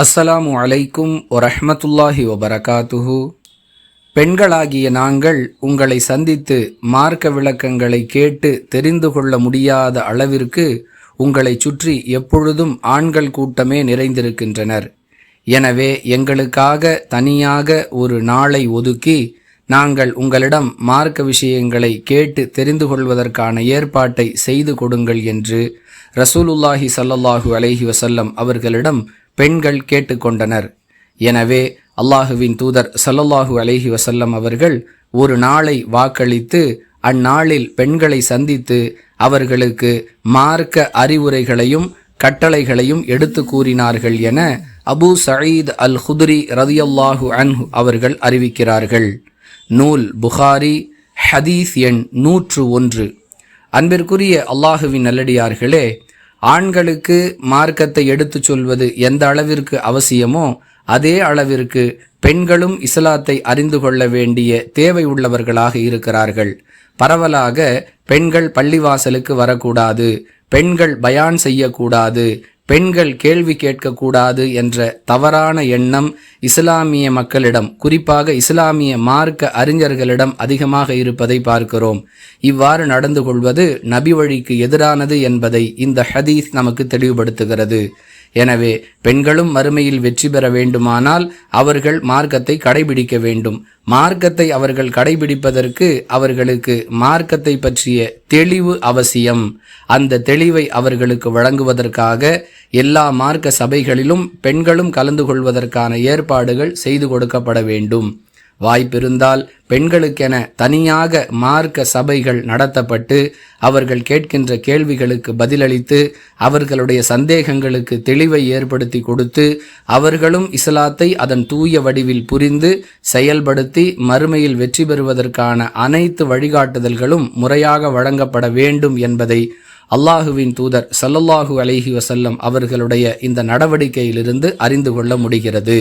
அஸ்ஸலாமு அலைக்கும் வரஹ்மத்துல்லாஹி வபரகாத்துஹு. பெண்களாகிய நாங்கள் உங்களை சந்தித்து மார்க்க விளக்கங்களை கேட்டு தெரிந்து கொள்ள முடியாத அளவிற்கு உங்களை சுற்றி எப்பொழுதும் ஆண்கள் கூட்டமே நிறைந்திருக்கின்றனர். எனவே எங்களுக்காக தனியாக ஒரு நாளை ஒதுக்கி நாங்கள் உங்களிடம் மார்க்க விஷயங்களை கேட்டு தெரிந்து கொள்வதற்கான ஏற்பாட்டை செய்து கொடுங்கள் என்று ரசூலுல்லாஹி சல்லல்லாஹு அலஹி வசல்லம் அவர்களிடம் பெண்கள் கேட்டுக்கொண்டனர். எனவே அல்லாஹுவின் தூதர் சல்லல்லாஹு அலஹி வசல்லம் அவர்கள் ஒரு நாளை வாக்களித்து அந்நாளில் பெண்களை சந்தித்து அவர்களுக்கு மார்க்க அறிவுரைகளையும் கட்டளைகளையும் எடுத்து கூறினார்கள் என அபு சயீத் அல் ஹுதுரி ரதியல்லாஹு அன்ஹு அவர்கள் அறிவிக்கிறார்கள். நூல் புகாரி ஹதீஸ் எண் நூற்று ஒன்று. அன்பிற்குரிய அல்லாஹுவின் நல்லடியார்களே ஆண்களுக்கு மார்க்கத்தை எடுத்துச் சொல்வது எந்த அளவிற்கு அவசியமோ அதே அளவிற்கு பெண்களும் இஸ்லாத்தை அறிந்து கொள்ள வேண்டிய தேவை உள்ளவர்களாக இருக்கிறார்கள். பரவலாக பெண்கள் பள்ளிவாசலுக்கு வரக்கூடாது பெண்கள் பயான் செய்யக்கூடாது பெண்கள் கேள்வி கேட்கக்கூடாது என்ற தவறான எண்ணம் இஸ்லாமிய மக்களிடம் குறிப்பாக இஸ்லாமிய மார்க்க அறிஞர்களிடம் அதிகமாக இருப்பதை பார்க்கிறோம். இவ்வாறு நடந்து கொள்வது நபி வழிக்கு எதிரானது என்பதை இந்த ஹதீஸ் நமக்கு தெளிவுபடுத்துகிறது. எனவே பெண்களும் மறுமையில் வெற்றி பெற வேண்டுமானால் அவர்கள் மார்க்கத்தை கடைபிடிக்க வேண்டும். மார்க்கத்தை அவர்கள் கடைபிடிப்பதற்கு அவர்களுக்கு மார்க்கத்தை பற்றிய தெளிவு அவசியம். அந்த தெளிவை அவர்களுக்கு வழங்குவதற்காக எல்லா மார்க்க சபைகளிலும் பெண்களும் கலந்து கொள்வதற்கான ஏற்பாடுகள் செய்து கொடுக்கப்பட வேண்டும். வாய்ப்பிருந்தால் பெண்களுக்கென தனியாக மார்க்க சபைகள் நடத்தப்பட்டு அவர்கள் கேட்கின்ற கேள்விகளுக்கு பதிலளித்து அவர்களுடைய சந்தேகங்களுக்கு தெளிவை ஏற்படுத்தி கொடுத்து அவர்களும் இஸ்லாத்தை அதன் தூய வடிவில் புரிந்து செயல்படுத்தி மறுமையில் வெற்றி பெறுவதற்கான அனைத்து வழிகாட்டுதல்களும் முறையாக வழங்கப்பட வேண்டும் என்பதை அல்லாஹுவின் தூதர் சல்லல்லாஹு அலஹி வசல்லம் அவர்களுடைய இந்த நடவடிக்கையிலிருந்து அறிந்து கொள்ள முடிகிறது.